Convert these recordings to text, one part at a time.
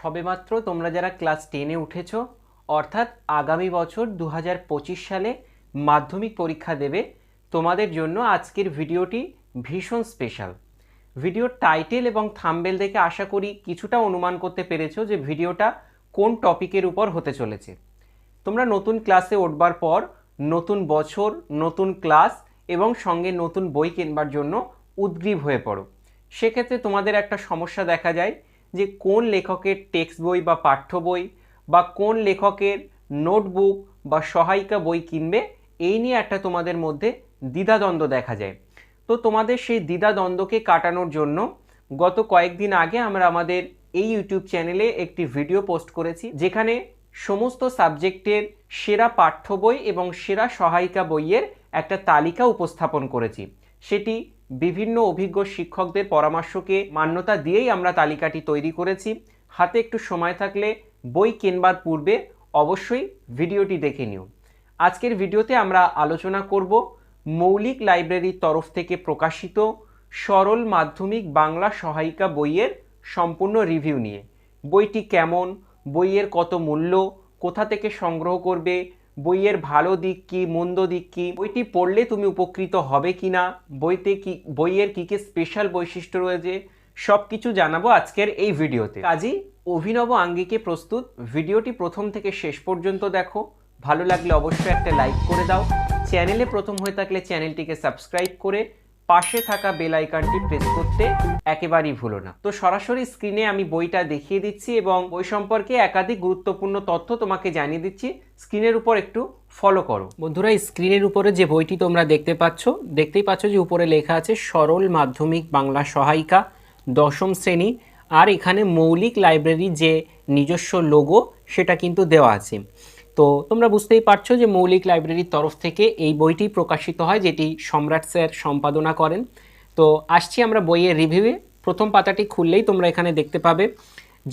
সবেমাত্র তোমরা যারা ক্লাস টেনে উঠেছ, অর্থাৎ আগামী বছর দু হাজার পঁচিশ সালে মাধ্যমিক পরীক্ষা দেবে, তোমাদের জন্য আজকের ভিডিওটি ভীষণ স্পেশাল ভিডিওর টাইটেল এবং থাম্বেল দেখে আশা করি কিছুটা অনুমান করতে পেরেছ যে ভিডিওটা কোন টপিকের উপর হতে চলেছে। তোমরা নতুন ক্লাসে উঠবার পর, নতুন বছর, নতুন ক্লাস এবং সঙ্গে নতুন বই কিনবার জন্য উদ্গ্রীব হয়ে পড়ো। সেক্ষেত্রে তোমাদের একটা সমস্যা দেখা যায় যে কোন লেখকের টেক্সট বই বা পাঠ্য বই বা কোন লেখকের নোটবুক বা সহায়িকা বই কিনবে, এই নিয়ে একটা তোমাদের মধ্যে দ্বিধাদ্বন্দ্ব দেখা যায়। তো তোমাদের সেই দ্বিধাদ্বন্দ্বকে কাটানোর জন্য গত কয়েকদিন আগে আমরা আমাদের এই ইউটিউব চ্যানেলে একটি ভিডিও পোস্ট করেছি, যেখানে সমস্ত সাবজেক্টের সেরা পাঠ্য বই এবং সেরা সহায়িকা বইয়ের একটা তালিকা উপস্থাপন করেছি। সেটি বিভিন্ন অভিজ্ঞ শিক্ষকদের পরামর্শকে মান্যতা দিয়েই আমরা তালিকাটি তৈরি করেছি। হাতে একটু সময় থাকলে বই কেনবার পূর্বে অবশ্যই ভিডিওটি দেখে নিও। আজকের ভিডিওতে আমরা আলোচনা করব মৌলিক লাইব্রেরির তরফ থেকে প্রকাশিত সরল মাধ্যমিক বাংলা সহায়িকা বইয়ের সম্পূর্ণ রিভিউ নিয়ে। বইটি কেমন? বইয়ের কত মূল্য? কোথা থেকে সংগ্রহ করবে? বইয়ের ভালো দিক কি, মন্দ দিক কি, বইটি পড়লে তুমি উপকৃত হবে কি না, বইতে কি, বইয়ের কী কী স্পেশাল বৈশিষ্ট্য রয়েছে সব কিছু জানাব আজকের এই ভিডিওতে। কাজী, অভিনব আঙ্গিকে প্রস্তুত, ভিডিওটি প্রথম থেকে শেষ পর্যন্ত দেখো। ভালো লাগলে অবশ্যই একটা লাইক করে দাও। চ্যানেলে প্রথম হয়ে থাকলে চ্যানেলটিকে সাবস্ক্রাইব করে পাশে থাকা বেল আইকনটি প্রেস করতে একেবারেই ভুলো না। তো সরাসরি স্ক্রিনে আমি বইটা দেখিয়ে দিচ্ছি এবং বই সম্পর্কে একাধিক গুরুত্বপূর্ণ তথ্য তোমাকে জানিয়ে দিচ্ছি। স্ক্রিনের উপর একটু ফলো করো। বন্ধুরা স্ক্রিনের উপরে যে বইটি তোমরা দেখতে পাচ্ছ, দেখতেই পাচ্ছ যে উপরে লেখা আছে, সরল মাধ্যমিক বাংলা সহায়িকা, দশম শ্রেণি। আর এখানে মৌলিক লাইব্রেরি যে নিজস্ব লোগো সেটা কিন্তু দেওয়া আছে। তো তোমরা বুঝতেই পারছ যে মৌলিক লাইব্রেরির তরফ থেকে এই বইটি প্রকাশিত হয়, যেটি সম্রাট স্যার সম্পাদনা করেন। তো আসছি আমরা বইয়ের রিভিউয়ে প্রথম পাতাটি খুললেই তোমরা এখানে দেখতে পাবে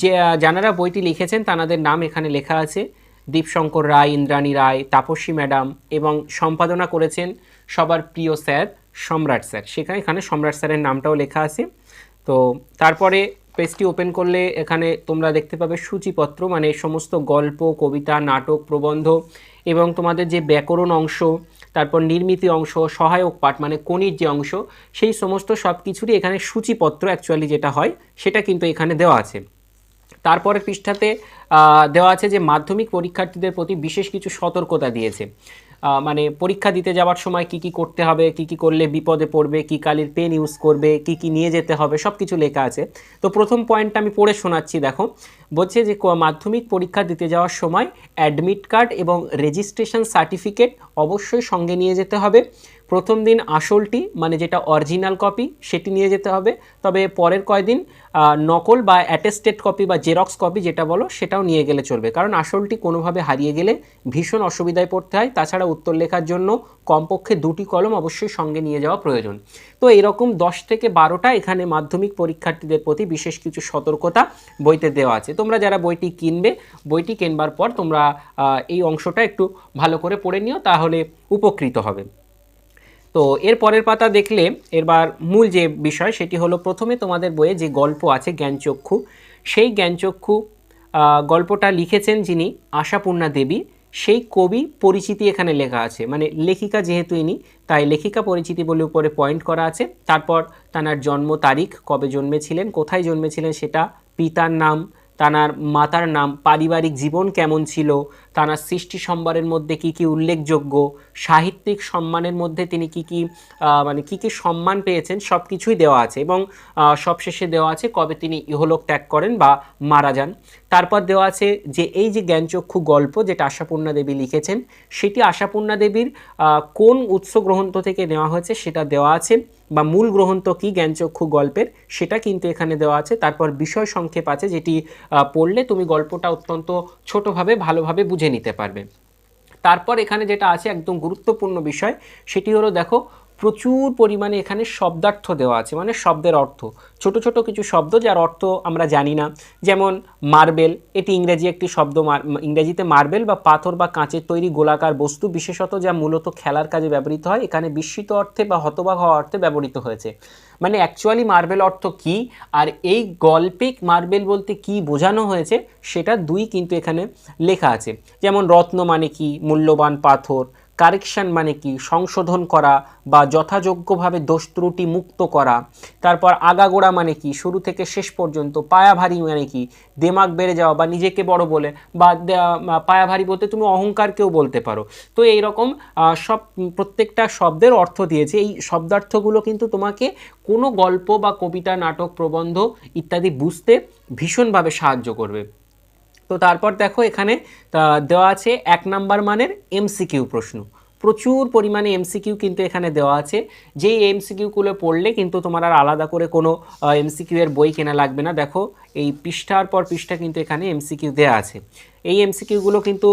যে যারা বইটি লিখেছেন তাদের নাম এখানে লেখা আছে। দীপশঙ্কর রায়, ইন্দ্রাণী রায়, তাপসী ম্যাডাম এবং সম্পাদনা করেছেন সবার প্রিয় স্যার সম্রাট স্যার। সেখানে এখানে সম্রাট স্যারের নামটাও লেখা আছে। তো তারপরে পেজটি ওপেন করলে এখানে তোমরা দেখতে পাবে সূচিপত্র মানে সমস্ত গল্প, কবিতা, নাটক, প্রবন্ধ এবং তোমাদের যে ব্যাকরণ অংশ, তারপর নির্মিতি অংশ, সহায়ক পাঠ মানে কনির যে অংশ, সেই সমস্ত সব কিছুরই এখানে সূচিপত্র অ্যাকচুয়ালি যেটা হয়, সেটা কিন্তু এখানে দেওয়া আছে। তারপরের পৃষ্ঠাতে দেওয়া আছে যে মাধ্যমিক পরীক্ষার্থীদের প্রতি বিশেষ কিছু সতর্কতা দিয়েছে। মানে পরীক্ষা দিতে যাওয়ার সময় কি কি করতে হবে, কি কি করলে বিপদে পড়বে, কি কালির পেন ইউজ করবে, কি কি নিয়ে যেতে হবে সব কিছু লেখা আছে। তো প্রথম পয়েন্টটা আমি পড়ে শোনাচ্ছি, দেখো। বলছে যে মাধ্যমিক পরীক্ষা দিতে যাওয়ার সময় অ্যাডমিট কার্ড এবং রেজিস্ট্রেশন সার্টিফিকেট অবশ্যই সঙ্গে নিয়ে যেতে হবে। প্রথম দিন আসলটি মানে যেটা অরিজিনাল কপি সেটি নিয়ে যেতে হবে। তবে পরের কয়দিন নকল বা অ্যাটেস্টেড কপি বা জেরক্স কপি যেটা বলো, সেটাও নিয়ে গেলে চলবে। কারণ আসলটি কোনোভাবে হারিয়ে গেলে ভীষণ অসুবিধায় পড়তে হয়। তাছাড়া উত্তর লেখার জন্য কমপক্ষে দুটি কলম অবশ্যই সঙ্গে নিয়ে যাওয়া প্রয়োজন। তো এরকম দশ থেকে বারোটা এখানে মাধ্যমিক পরীক্ষার্থীদের প্রতি বিশেষ কিছু সতর্কতা বইতে দেওয়া আছে। তোমরা যারা বইটি কিনবে, বইটি কেনবার পর তোমরা এই অংশটা একটু ভালো করে পড়ে নিও, তাহলে উপকৃত হবে। তো এর পরের পাতা দেখলে এবার মূল যে বিষয় সেটি হলো প্রথমে তোমাদের বইয়ে যে গল্প আছে জ্ঞানচক্ষু, সেই জ্ঞানচক্ষু গল্পটা লিখেছেন যিনি আশাপূর্ণা দেবী, সেই কবি পরিচিতি এখানে লেখা আছে। মানে লেখিকা যেহেতু ইনি, তাই লেখিকা পরিচিতি বলে উপরে পয়েন্ট করা আছে। তারপর তানার জন্ম তারিখ, কবে জন্মেছিলেন, কোথায় জন্মেছিলেন সেটা, পিতার নাম তানার মাতার নাম, পারিবারিক জীবন কেমন ছিল, তানার সৃষ্টি সম্ভারের মধ্যে কি কি উল্লেখযোগ্য, সাহিত্যিক সম্মানের মধ্যে তিনি কি কি মানে কি কি সম্মান পেয়েছেন সব কিছুই দেওয়া আছে এবং সবশেষে দেওয়া আছে কবে তিনি ইহলোক ত্যাগ করেন বা মারা যান। তারপর দেওয়া আছে যে এই যে জ্ঞানচক্ষু গল্প যেটা আশাপূর্ণা দেবী লিখেছেন, সেটি আশাপূর্ণা দেবীর কোন উৎস গ্রন্থ থেকে নেওয়া হয়েছে সেটা দেওয়া আছে বা মূল গ্রন্থ কি জ্ঞানচক্ষু গল্পের সেটা কিন্তু এখানে দেওয়া আছে। তারপর বিষয় সংক্ষেপ আছে যেটি পড়লে তুমি গল্পটা অত্যন্ত ছোটোভাবে ভালোভাবে বুঝে নিতে পারবে। তারপর এখানে যেটা আছে একদম গুরুত্বপূর্ণ বিষয়, সেটি হলো দেখো প্রচুর পরিমাণে এখানে শব্দার্থ দেওয়া আছে মানে শব্দের অর্থ। ছোট ছোট কিছু শব্দ যার অর্থ আমরা জানি না। যেমন মার্বেল, এটি ইংরেজি একটি শব্দ ইংরেজিতে মার্বেল বা পাথর বা কাঁচের তৈরি গোলাকার বস্তু, বিশেষত যা মূলত খেলার কাজে ব্যবহৃত হয়। এখানে বিস্মিত অর্থে বা হতবাক হওয়া অর্থে ব্যবহৃত হয়েছে। মানে অ্যাকচুয়ালি মার্বেল অর্থ কি? আর এই গল্পিক মার্বেল বলতে কি বোঝানো হয়েছে, সেটা দুই কিন্তু এখানে লেখা আছে। যেমন রত্ন মানে কি? মূল্যবান পাথর। কারেকশন মানে কি? সংশোধন করা বা যথাযোগ্যভাবে দোষ ত্রুটি মুক্ত করা। তারপর আগাগোড়া মানে কি? শুরু থেকে শেষ পর্যন্ত পায়া ভারী মানে কি? দেমাগ বেড়ে যাওয়া বা নিজেকে বড় বলে বা দে- আহ, পায়া ভারী বলতে তুমি অহংকারকেও বলতে পারো। তো এই রকম সব প্রত্যেকটা শব্দের অর্থ দিয়েছে। এই শব্দার্থগুলো কিন্তু তোমাকে কোনো গল্প বা কবিতা নাটক প্রবন্ধ ইত্যাদি বুঝতে ভীষণভাবে সাহায্য করবে। তো তারপর দেখো এখানে দেওয়া আছে এক নাম্বার মানের এমসিকিউ প্রশ্ন। প্রচুর পরিমাণে এমসিকিউ কিন্তু এখানে দেওয়া আছে। যেই এমসিকিউগুলো পড়লে কিন্তু তোমার আর আলাদা করে কোনো এমসিকিউ এর বই কেনা লাগবে না। দেখো এই পৃষ্ঠার পর পৃষ্ঠা কিন্তু এখানে এমসিকিউ দেওয়া আছে। এই এমসিকিউগুলো কিন্তু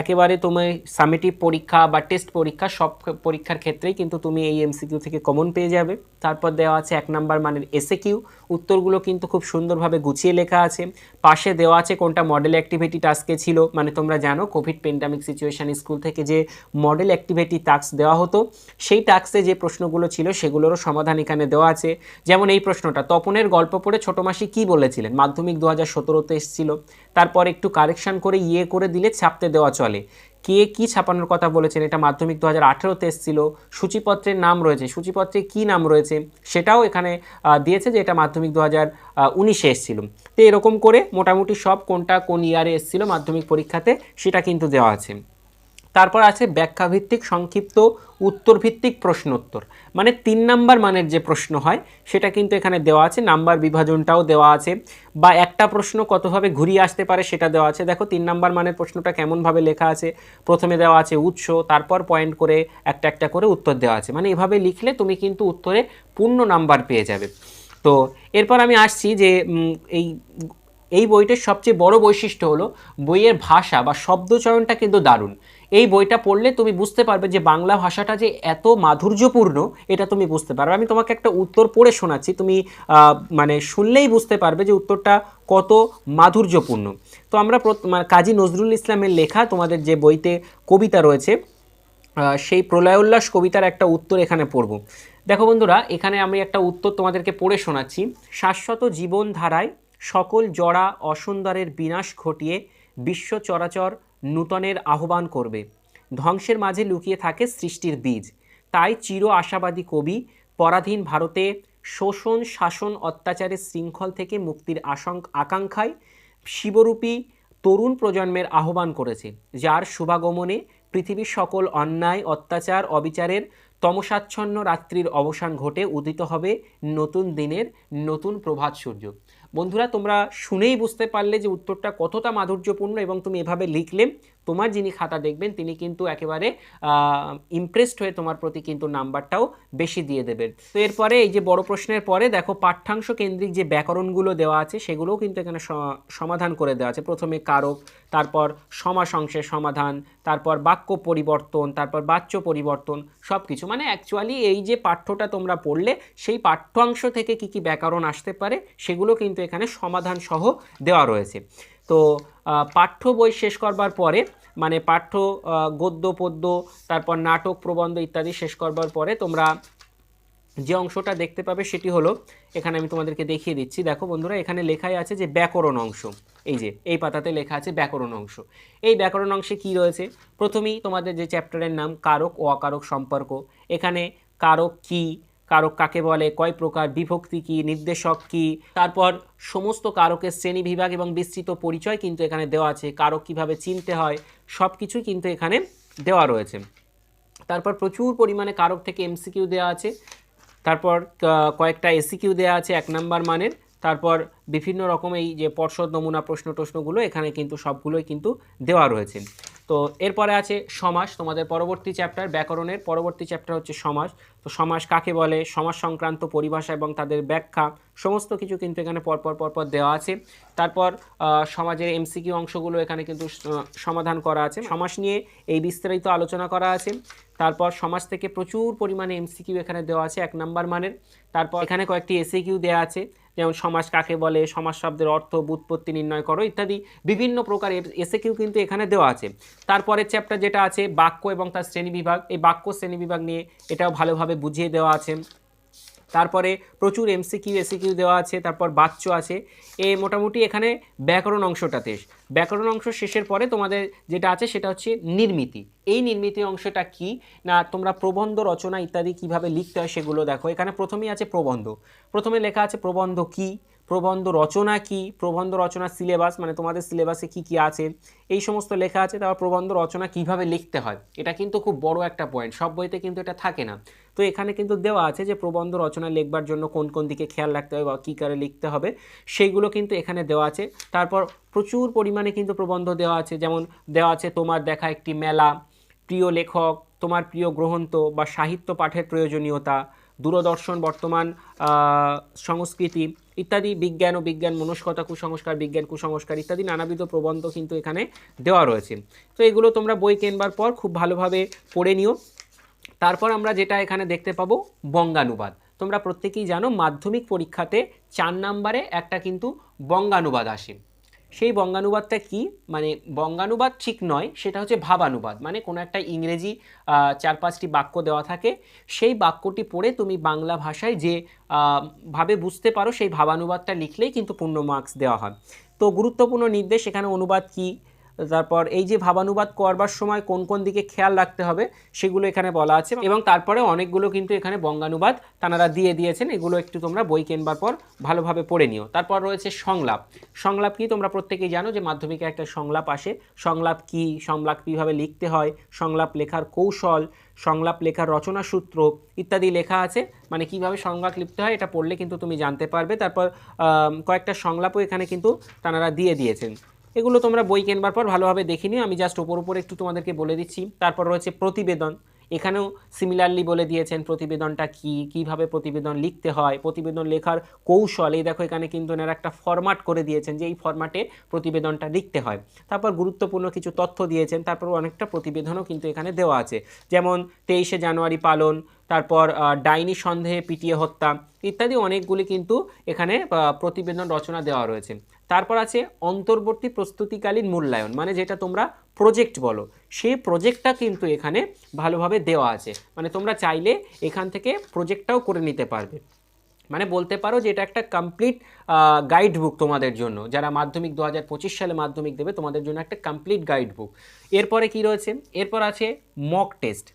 একেবারে তুমি সামেটিভ পরীক্ষা বা টেস্ট পরীক্ষা সব পরীক্ষার ক্ষেত্রেই কিন্তু তুমি এই এমসিকিউ থেকে কমন পেয়ে যাবে। তারপর দেওয়া আছে এক নাম্বার মানের এসে কিউ উত্তরগুলো কিন্তু খুব সুন্দরভাবে গুছিয়ে লেখা আছে। পাশে দেওয়া আছে কোনটা মডেল অ্যাক্টিভিটি টাস্কে ছিল। মানে তোমরা জানো কোভিড পেন্ডামিক সিচুয়েশন স্কুল থেকে যে মডেল অ্যাক্টিভিটি টাস্ক দেওয়া হতো, সেই টাস্কে যে প্রশ্নগুলো ছিল সেগুলোরও সমাধান এখানে দেওয়া আছে। যেমন এই প্রশ্নটা, তপনের গল্প পড়ে ছোট মাসি কী বলেছিলেন মাধ্যমিক দু হাজার সতেরোতে এসেছিল। তারপর একটু কারেকশন করে ইয়ে করে দিলে ছাপতে দেওয়া চলে। কে কি ছাপানোর কথা বলেছেন? এটা মাধ্যমিক দু হাজার আঠেরোতে এসেছিল। সূচিপত্রের নাম রয়েছে। সূচিপত্রে কি নাম রয়েছে সেটাও এখানে দিয়েছে যে এটা মাধ্যমিক দু হাজার উনিশে এসেছিল। তো এরকম করে মোটামুটি সব কোনটা কোন ইয়ারে এসেছিল মাধ্যমিক পরীক্ষাতে সেটা কিন্তু দেওয়া আছে। তারপর আছে ব্যাখ্যাভিত্তিক, সংক্ষিপ্ত, উত্তরভিত্তিক প্রশ্নোত্তর। মানে তিন নাম্বার মানের যে প্রশ্ন হয়, সেটা কিন্তু এখানে দেওয়া আছে, নাম্বার বিভাজনটাও দেওয়া আছে, বা একটা প্রশ্ন কতভাবে ঘুরিয়ে আসতে পারে সেটা দেওয়া আছে। দেখো, তিন নাম্বার মানের প্রশ্নটা কেমনভাবে লেখা আছে, প্রথমে দেওয়া আছে উৎস, তারপর পয়েন্ট করে একটা একটা করে উত্তর দেওয়া আছে। মানে এভাবে লিখলে তুমি কিন্তু উত্তরে পূর্ণ নাম্বার পেয়ে যাবে। তো এরপর আমি আসছি যে এই এই বইটার সবচেয়ে বড় বৈশিষ্ট্য হলো, বইয়ের ভাষা বা শব্দচয়নটা কিন্তু দারুণ। এই বইটা পড়লে তুমি বুঝতে পারবে যে বাংলা ভাষাটা যে এত মাধুর্যপূর্ণ, এটা তুমি বুঝতে পারবে। আমি তোমাকে একটা উত্তর পড়ে শোনাচ্ছি। তুমি মানে শুনলেই বুঝতে পারবে যে উত্তরটা কত মাধুর্যপূর্ণ। তো আমরা কাজী নজরুল ইসলামের লেখা, তোমাদের যে বইতে কবিতা রয়েছে সেই প্রলয়োল্লাস কবিতার একটা উত্তর এখানে পড়ব। দেখো বন্ধুরা, এখানে আমি একটা উত্তর তোমাদেরকে পড়ে শোনাচ্ছি। শাশ্বত জীবন ধারায় সকল জড়া অসুন্দরের বিনাশ ঘটিয়ে বিশ্ব চরাচর নূতনের আহ্বান করবে। ধ্বংসের মাঝে লুকিয়ে থাকে সৃষ্টির বীজ। তাই চির আশাবাদী কবি, পরাধীন ভারতে শোষণ, শাসন অত্যাচারের শৃঙ্খল থেকে মুক্তির আশঙ্ক, আকাঙ্ক্ষায় শিবরূপী তরুণ প্রজন্মের আহ্বান করেছে, যার শুভাগমনে পৃথিবীর সকল অন্যায়, অত্যাচার, অবিচারের তমসাচ্ছন্ন রাত্রির অবসান ঘটে উদিত হবে নতুন দিনের নতুন প্রভাত সূর্য। বন্ধুরা তোমরা শুনেই বুঝতে পারলে যে উত্তরটা কতটা মাধুর্যপূর্ণ এবং তুমি এভাবে লিখলে। তোমার যিনি খাতা দেখবেন, তিনি কিন্তু একেবারে ইমপ্রেসড হয়ে তোমার প্রতি কিন্তু নাম্বারটাও বেশি দিয়ে দেবেন। তো এরপরে এই যে বড় প্রশ্নের পরে দেখো, পাঠ্যাংশ কেন্দ্রিক যে ব্যাকরণগুলো দেওয়া আছে, সেগুলোও কিন্তু এখানে সমাধান করে দেওয়া আছে। প্রথমে কারক, তারপর সমাস অংশের সমাধান, তারপর বাক্য পরিবর্তন, তারপর বাচ্য পরিবর্তন সব কিছু মানে অ্যাকচুয়ালি এই যে পাঠ্যটা তোমরা পড়লে, সেই পাঠ্যাংশ থেকে কি কি ব্যাকরণ আসতে পারে, সেগুলো কিন্তু এখানে সমাধান সহ দেওয়া রয়েছে। তো পাঠ্য বই শেষ করবার পরে মানে পাঠ্য গদ্য, পদ্য, তারপর নাটক, প্রবন্ধ ইত্যাদি শেষ করবার পরে তোমরা যে অংশটা দেখতে পাবে সেটি হলো, এখানে আমি তোমাদেরকে দেখিয়ে দিচ্ছি। দেখো বন্ধুরা, এখানে লেখাই আছে যে ব্যাকরণ অংশ। এই যে, এই পাতাতে লেখা আছে ব্যাকরণ অংশ। এই ব্যাকরণ অংশে কি রয়েছে? প্রথমেই তোমাদের যে চ্যাপ্টারের নাম, কারক ও অকারক সম্পর্ক। এখানে কারক কি কারক কাকে বলে, কয় প্রকার, বিভক্তি কি, নির্দেশক কি? তারপর সমস্ত কারকের শ্রেণি বিভাগ এবং বিস্তৃত পরিচয় কিন্তু এখানে দেওয়া আছে। কারক কীভাবে চিনতে হয় সব কিছুই কিন্তু এখানে দেওয়া রয়েছে। তারপর প্রচুর পরিমাণে কারক থেকে এমসিকিউ দেওয়া আছে। তারপর কয়েকটা এসিকিউ দেওয়া আছে, এক নাম্বার মানের। তারপর বিভিন্ন রকম এই যে পর্ষদ, নমুনা, প্রশ্ন, টশ্নগুলো এখানে কিন্তু সবগুলোই কিন্তু দেওয়া রয়েছে। তো এরপরে আছে সমাস, তোমাদের পরবর্তী চ্যাপ্টার ব্যাকরণের পরবর্তী চ্যাপ্টার হচ্ছে সমাস। তো সমাস কাকে বলে? সমাস সংক্রান্ত পরিভাষা এবং তাদের ব্যাখ্যা, সমস্ত কিছু কিন্তু এখানে পরপর পরপর দেওয়া আছে। তারপর সমাজের এমসিকিউ অংশগুলো এখানে কিন্তু সমাধান করা আছে। সমাস নিয়ে এই বিস্তারিত আলোচনা করা আছে। তারপর সমাজ থেকে প্রচুর পরিমাণে এমসিকিউ এখানে দেওয়া আছে, এক নাম্বার মানের। তারপর এখানে কয়েকটি এসিকিউ দেওয়া আছে। যেমন সমাজ কাকে বলে, সমাজ শব্দের অর্থ বুৎপত্তি নির্ণয় করো ইত্যাদি বিভিন্ন প্রকার এসে কিউ কিন্তু এখানে দেওয়া আছে। তারপরের চ্যাপ্টার যেটা আছে, বাক্য এবং তার শ্রেণীবিভাগ এই বাক্য শ্রেণীবিভাগ নিয়ে এটাও ভালোভাবে বুঝিয়ে দেওয়া আছে। তারপরে প্রচুর এমসিকিউ এসিকিউ দেওয়া আছে, তারপর বাচ্চ আছে। এ মোটামুটি এখানে ব্যাকরণ অংশটাতে। ব্যাকরণ অংশ শেষের পরে তোমাদের যেটা আছে সেটা হচ্ছে নির্মিতি। এই নির্মিতি অংশটা কি? না, তোমরা প্রবন্ধ রচনা ইত্যাদি কীভাবে লিখতে হয় সেগুলো দেখো। এখানে প্রথমেই আছে প্রবন্ধ। প্রথমে লেখা আছে প্রবন্ধ কি? প্রবন্ধ রচনা কি? প্রবন্ধ রচনা সিলেবাস মানে তোমাদের সিলেবাসে কি কি আছে? এই সমস্ত লেখা আছে, তারপর প্রবন্ধ রচনা কীভাবে লিখতে হয়? এটা কিন্তু খুব বড় একটা পয়েন্ট সব বইতে কিন্তু এটা থাকে না। তো এখানে কিন্তু দেওয়া আছে যে প্রবন্ধ রচনা লিখবার জন্য কোন কোন দিকে খেয়াল রাখতে হবে বা কী করে লিখতে হবে, সেইগুলো কিন্তু এখানে দেওয়া আছে। তারপর প্রচুর পরিমাণে কিন্তু প্রবন্ধ দেওয়া আছে, যেমন দেওয়া আছে তোমার দেখা একটি মেলা, প্রিয় লেখক, তোমার প্রিয় গ্রন্থ বা সাহিত্য পাঠের প্রয়োজনীয়তা, দূরদর্শন বর্তমান সংস্কৃতি। ইত্যাদি, বিজ্ঞান ও বিজ্ঞান মনস্কতা, কুসংস্কার, বিজ্ঞান কুসংস্কার ইত্যাদি নানাবিধ প্রবন্ধ কিন্তু এখানে দেওয়া রয়েছে। তো এগুলো তোমরা বই কেনবার পর খুব ভালোভাবে পড়ে নিও। তারপর আমরা যেটা এখানে দেখতে পাবো, বঙ্গানুবাদ। তোমরা প্রত্যেকেই জানো, মাধ্যমিক পরীক্ষাতে চার নাম্বারে একটা কিন্তু বঙ্গানুবাদ আসে। সেই বঙ্গানুবাদটা কি? মানে বঙ্গানুবাদ ঠিক নয়, সেটা হচ্ছে ভাবানুবাদ। মানে কোনো একটা ইংরেজি চার পাঁচটি বাক্য দেওয়া থাকে, সেই বাক্যটি পড়ে তুমি বাংলা ভাষায় যে ভাবে বুঝতে পারো সেই ভাবানুবাদটা লিখলেই কিন্তু পূর্ণ মার্কস দেওয়া হয়। তো গুরুত্বপূর্ণ নির্দেশ এখানে অনুবাদ কী? তারপর এই যে ভাবানুবাদ করবার সময় কোন কোন দিকে খেয়াল রাখতে হবে, সেগুলো এখানে বলা আছে এবং তারপরে অনেকগুলো কিন্তু এখানে বঙ্গানুবাদ তানারা দিয়ে দিয়েছেন, এগুলো একটু তোমরা বই কেনবার পর ভালোভাবে পড়ে নিও। তারপর রয়েছে সংলাপ। সংলাপ কি তোমরা প্রত্যেকেই জানো যে মাধ্যমিকে একটা সংলাপ আসে। সংলাপ কি, সংলাপ কীভাবে লিখতে হয়, সংলাপ লেখার কৌশল, সংলাপ লেখার রচনা সূত্র ইত্যাদি লেখা আছে। মানে কীভাবে সংলাপ লিখতে হয় এটা পড়লে কিন্তু তুমি জানতে পারবে। তারপর কয়েকটা সংলাপও এখানে কিন্তু তারা দিয়ে দিয়েছেন। এগুলো তোমরা বই কেনবার পর ভালোভাবে দেখে নিও। আমি জাস্ট ওপর উপর একটু তোমাদেরকে বলে দিচ্ছি। তারপর রয়েছে প্রতিবেদন। এখানেও সিমিলারলি বলে দিয়েছেন প্রতিবেদনটা কি, কীভাবে প্রতিবেদন লিখতে হয়, প্রতিবেদন লেখার কৌশল। এই দেখো, এখানে কিন্তু এনারা একটা ফরম্যাট করে দিয়েছেন যে এই ফরম্যাটে প্রতিবেদনটা লিখতে হয়। তারপর গুরুত্বপূর্ণ কিছু তথ্য দিয়েছেন। তারপর অনেকটা প্রতিবেদনও কিন্তু এখানে দেওয়া আছে। যেমন তেইশে জানুয়ারি পালন, তারপর ডাইনি সন্দেহে পিটিয়ে হত্যা ইত্যাদি অনেকগুলি কিন্তু এখানে প্রতিবেদন রচনা দেওয়া রয়েছে। তারপর আছে অন্তর্বর্তী প্রস্তুতিকালীন মূল্যায়ন মানে যেটা তোমরা প্রজেক্ট বলো। সেই প্রজেক্টটা কিন্তু এখানে ভালোভাবে দেওয়া আছে। মানে তোমরা চাইলে এখান থেকে প্রজেক্টটাও করে নিতে পারবে। মানে বলতে পারো যে এটা একটা কমপ্লিট গাইড বুক তোমাদের জন্য। যারা মাধ্যমিক দু হাজার পঁচিশ সালে মাধ্যমিক দেবে, তোমাদের জন্য একটা কমপ্লিট গাইড বুক এরপরে কি রয়েছে? এরপর আছে মক টেস্ট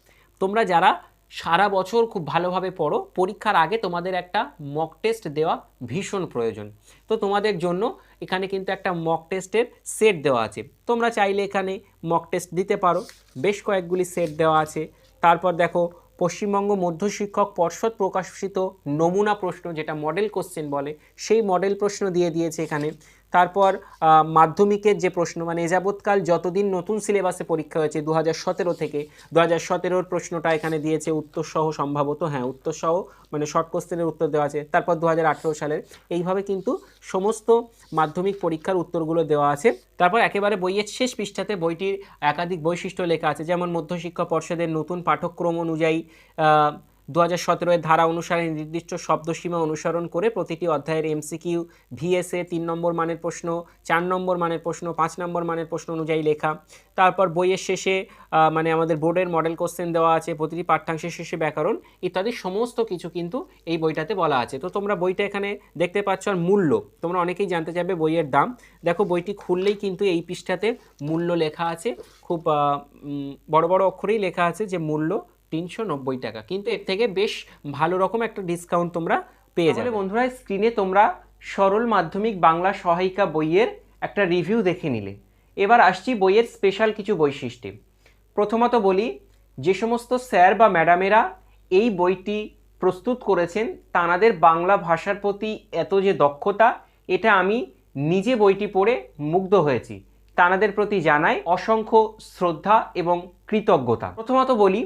তোমরা যারা সারা বছর খুব ভালোভাবে পড়ো। পরীক্ষার আগে তোমাদের একটা মক টেস্ট দেওয়া ভীষণ প্রয়োজন। তো তোমাদের জন্য এখানে কিন্তু একটা মক টেস্টের সেট দেওয়া আছে। তোমরা চাইলে এখানে মক টেস্ট দিতে পারো। বেশ কয়েকগুলি সেট দেওয়া আছে। তারপর দেখো, পশ্চিমবঙ্গ মধ্যশিক্ষক পর্ষদ প্রকাশিত নমুনা প্রশ্ন, যেটা মডেল কোশ্চেন বলে, সেই মডেল প্রশ্ন দিয়ে দিয়েছে এখানে। তারপর মাধ্যমিকের যে প্রশ্ন মানে এযাবৎকাল যতদিন নতুন সিলেবাসে পরীক্ষা হয়েছে দু হাজার সতেরো থেকে দু হাজার প্রশ্নটা এখানে দিয়েছে উত্তরসহ সম্ভবত হ্যাঁ উত্তরসহ মানে শর্ট কোশ্চেনের উত্তর দেওয়া আছে। তারপর দু হাজার আঠেরো সালের, এইভাবে কিন্তু সমস্ত মাধ্যমিক পরীক্ষার উত্তরগুলো দেওয়া আছে। তারপর একেবারে বইয়ের শেষ পৃষ্ঠাতে বইটির একাধিক বৈশিষ্ট্য লেখা আছে, যেমন মধ্যশিক্ষা পর্ষদের নতুন পাঠ্যক্রম অনুযায়ী দু হাজার সতেরোয় ধারা অনুসারে নির্দিষ্ট শব্দসীমা অনুসরণ করে প্রতিটি অধ্যায়ের এমসিকিউ ভিএসএ তিন নম্বর মানের প্রশ্ন, চার নম্বর মানের প্রশ্ন, পাঁচ নম্বর মানের প্রশ্ন অনুযায়ী লেখা। তারপর বইয়ের শেষে মানে আমাদের বোর্ডের মডেল কোশ্চেন দেওয়া আছে, প্রতিটি পাঠ্যাংশের শেষে ব্যাকরণ, ইত্যাদি সমস্ত কিছু কিন্তু এই বইটাতে বলা আছে। তো তোমরা বইটা এখানে দেখতে পাচ্ছ আর মূল্য, তোমরা অনেকেই জানতে চাইবে বইয়ের দাম। দেখো, বইটি খুললেই কিন্তু এই পৃষ্ঠাতে মূল্য লেখা আছে। খুব বড় বড় অক্ষরেই লেখা আছে যে মূল্য তিনশো নব্বই টাকা। কিন্তু এর থেকে বেশ ভালো রকম একটা ডিসকাউন্ট তোমরা পেয়ে যাবে। বন্ধুরা স্ক্রিনে তোমরা সরল মাধ্যমিক বাংলা সহায়িকা বইয়ের একটা রিভিউ দেখে নিলে। এবার আসছি বইয়ের স্পেশাল কিছু বৈশিষ্ট্যে। প্রথমত বলি যে সমস্ত স্যার বা ম্যাডামেরা এই বইটি প্রস্তুত করেছেন তানাদের বাংলা ভাষার প্রতি এত যে দক্ষতা এটা আমি নিজে বইটি পড়ে মুগ্ধ হয়েছি। তানাদের প্রতি জানাই অসংখ্য শ্রদ্ধা এবং কৃতজ্ঞতা। প্রথমত বলি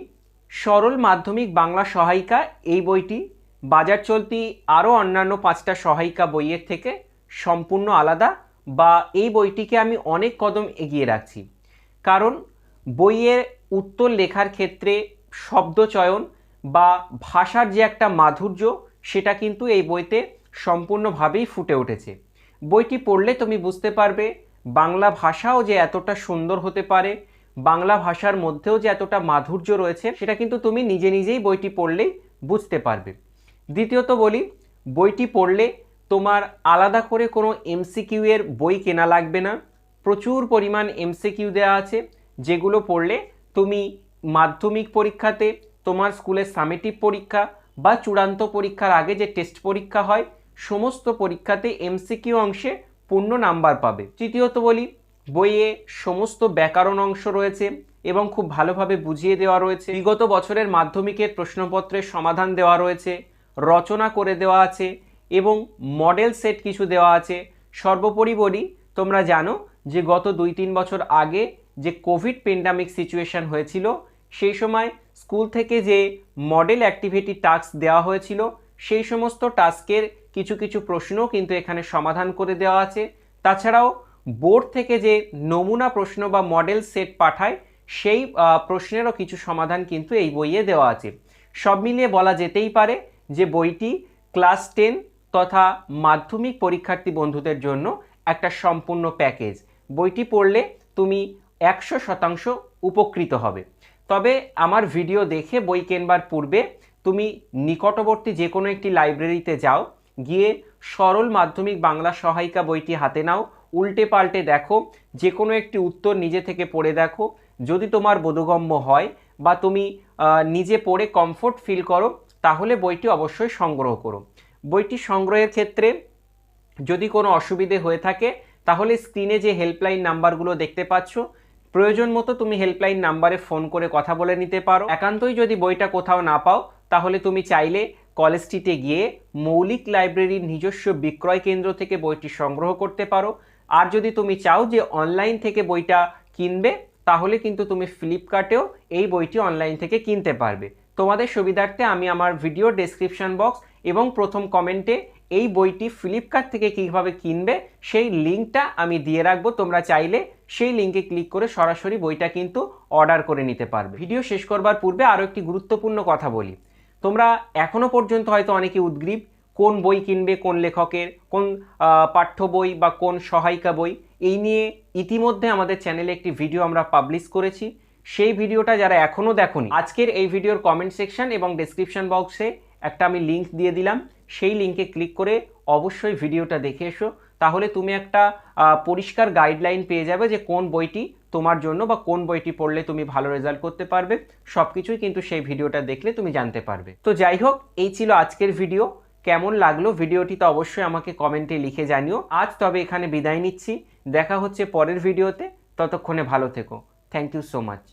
সরল মাধ্যমিক বাংলা সহায়িকা এই বইটি। বাজার চলতি আরও অন্যান্য পাঁচটা সহায়িকা বইয়ের থেকে সম্পূর্ণ আলাদা বা এই বইটিকে আমি অনেক কদম এগিয়ে রাখছি। কারণ বইয়ের উত্তর লেখার ক্ষেত্রে শব্দ চয়ন বা ভাষার যে একটা মাধুর্য, সেটা কিন্তু এই বইতে সম্পূর্ণভাবেই ফুটে উঠেছে। বইটি পড়লে তুমি বুঝতে পারবে বাংলা ভাষাও যে এতটা সুন্দর হতে পারে বাংলা ভাষার মধ্যেও যে এতটা মাধুর্য রয়েছে, সেটা কিন্তু তুমি নিজে নিজেই বইটি পড়লেই বুঝতে পারবে। দ্বিতীয়ত বলি, বইটি পড়লে তোমার আলাদা করে কোনো এমসিকিউ এর বই কেনা লাগবে না। প্রচুর পরিমাণ এমসিকিউ দেওয়া আছে, যেগুলো পড়লে তুমি মাধ্যমিক পরীক্ষাতে তোমার স্কুলের সামেটিভ পরীক্ষা বা চূড়ান্ত পরীক্ষার আগে যে টেস্ট পরীক্ষা হয়, সমস্ত পরীক্ষাতে এমসিকিউ অংশে পূর্ণ নাম্বার পাবে। তৃতীয়ত বলি বইয়ে সমস্ত ব্যাকরণ অংশ রয়েছে এবং খুব ভালোভাবে বুঝিয়ে দেওয়া রয়েছে। বিগত বছরের মাধ্যমিকের প্রশ্নপত্রের সমাধান দেওয়া রয়েছে, রচনা করে দেওয়া আছে এবং মডেল সেট কিছু দেওয়া আছে। সর্বোপরি বলি, তোমরা জানো যে গত দুই তিন বছর আগে যে কোভিড পেন্ডামিক সিচুয়েশন হয়েছিল, সেই সময় স্কুল থেকে যে মডেল অ্যাক্টিভিটি টাস্ক দেওয়া হয়েছিল, সেই সমস্ত টাস্কের কিছু কিছু প্রশ্নও কিন্তু এখানে সমাধান করে দেওয়া আছে। তাছাড়াও বোর্ড থেকে যে নমুনা প্রশ্ন বা মডেল সেট পাঠায়, সেই প্রশ্নেরও কিছু সমাধান কিন্তু এই বইয়ে দেওয়া আছে। সব মিলিয়ে বলা যেতেই পারে যে বইটি ক্লাস টেন তথা মাধ্যমিক পরীক্ষার্থী বন্ধুদের জন্য একটা সম্পূর্ণ প্যাকেজ। বইটি পড়লে তুমি একশো শতাংশ উপকৃত হবে। তবে আমার ভিডিও দেখে বই কেনবার পূর্বে তুমি নিকটবর্তী যে কোনো একটি লাইব্রেরিতে যাও, গিয়ে সরল মাধ্যমিক বাংলা সহায়িকা বইটি হাতে নাও উল্টে পাল্টে দেখো যে কোনো একটি উত্তর নিজে থেকে পড়ে দেখো। যদি তোমার বোধগম্য হয় বা তুমি নিজে পড়ে কমফোর্ট ফিল করো, তাহলে বইটি অবশ্যই সংগ্রহ করো। বইটি সংগ্রহের ক্ষেত্রে যদি কোনো অসুবিধে হয়ে থাকে, তাহলে স্ক্রিনে যে হেল্পলাইন নাম্বারগুলো দেখতে পাচ্ছ, প্রয়োজন মতো তুমি হেল্পলাইন নাম্বারে ফোন করে কথা বলে নিতে পারো। একান্তই যদি বইটা কোথাও না পাও, তাহলে তুমি চাইলে কলেজ স্ট্রিটে গিয়ে মৌলিক লাইব্রেরির নিজস্ব বিক্রয় কেন্দ্র থেকে বইটি সংগ্রহ করতে পারো। আর যদি তুমি চাও যে অনলাইন থেকে বইটা কিনবে, তাহলে কিন্তু তুমি ফ্লিপকার্টেও এই বইটি অনলাইন থেকে কিনতে পারবে। তোমাদের সুবিধার্থে আমি আমার ভিডিও ডেসক্রিপশন বক্স এবং প্রথম কমেন্টে এই বইটি ফ্লিপকার্ট থেকে কীভাবে কিনবে, সেই লিঙ্কটা আমি দিয়ে রাখব। তোমরা চাইলে সেই লিঙ্কে ক্লিক করে সরাসরি বইটা কিন্তু অর্ডার করে নিতে পারবে। ভিডিও শেষ করবার পূর্বে আরও একটি গুরুত্বপূর্ণ কথা বলি। তোমরা এখনও পর্যন্ত হয়তো অনেকে উদ্গ্রীব কোন বই কিনবে, কোন লেখকের, কোন পাঠ্য বই বা কোন সহায়িকা বই, এই নিয়ে ইতিমধ্যে আমাদের চ্যানেলে একটি ভিডিও আমরা পাবলিশ করেছি। সেই ভিডিওটা যারা এখনও দেখোনি, আজকের এই ভিডিওর কমেন্ট সেকশন এবং ডেসক্রিপশন বক্সে একটা আমি লিংক দিয়ে দিলাম। সেই লিংকে ক্লিক করে অবশ্যই ভিডিওটা দেখে এসো। তাহলে তুমি একটা পরিষ্কার গাইডলাইন পেয়ে যাবে যে কোন বইটি তোমার জন্য বা কোন বইটি পড়লে তুমি ভালো রেজাল্ট করতে পারবে। সব কিছুই কিন্তু সেই ভিডিওটা দেখলে তুমি জানতে পারবে। তো যাই হোক, এই ছিল আজকের ভিডিও কেমন লাগল ভিডিওটি তো অবশ্যই আমাকে কমেন্টে লিখে জানিও। আজ তবে এখানে বিদায় নিচ্ছি। দেখা হচ্ছে পরের ভিডিওতে। ততক্ষণে ভালো থেকো। Thank you so much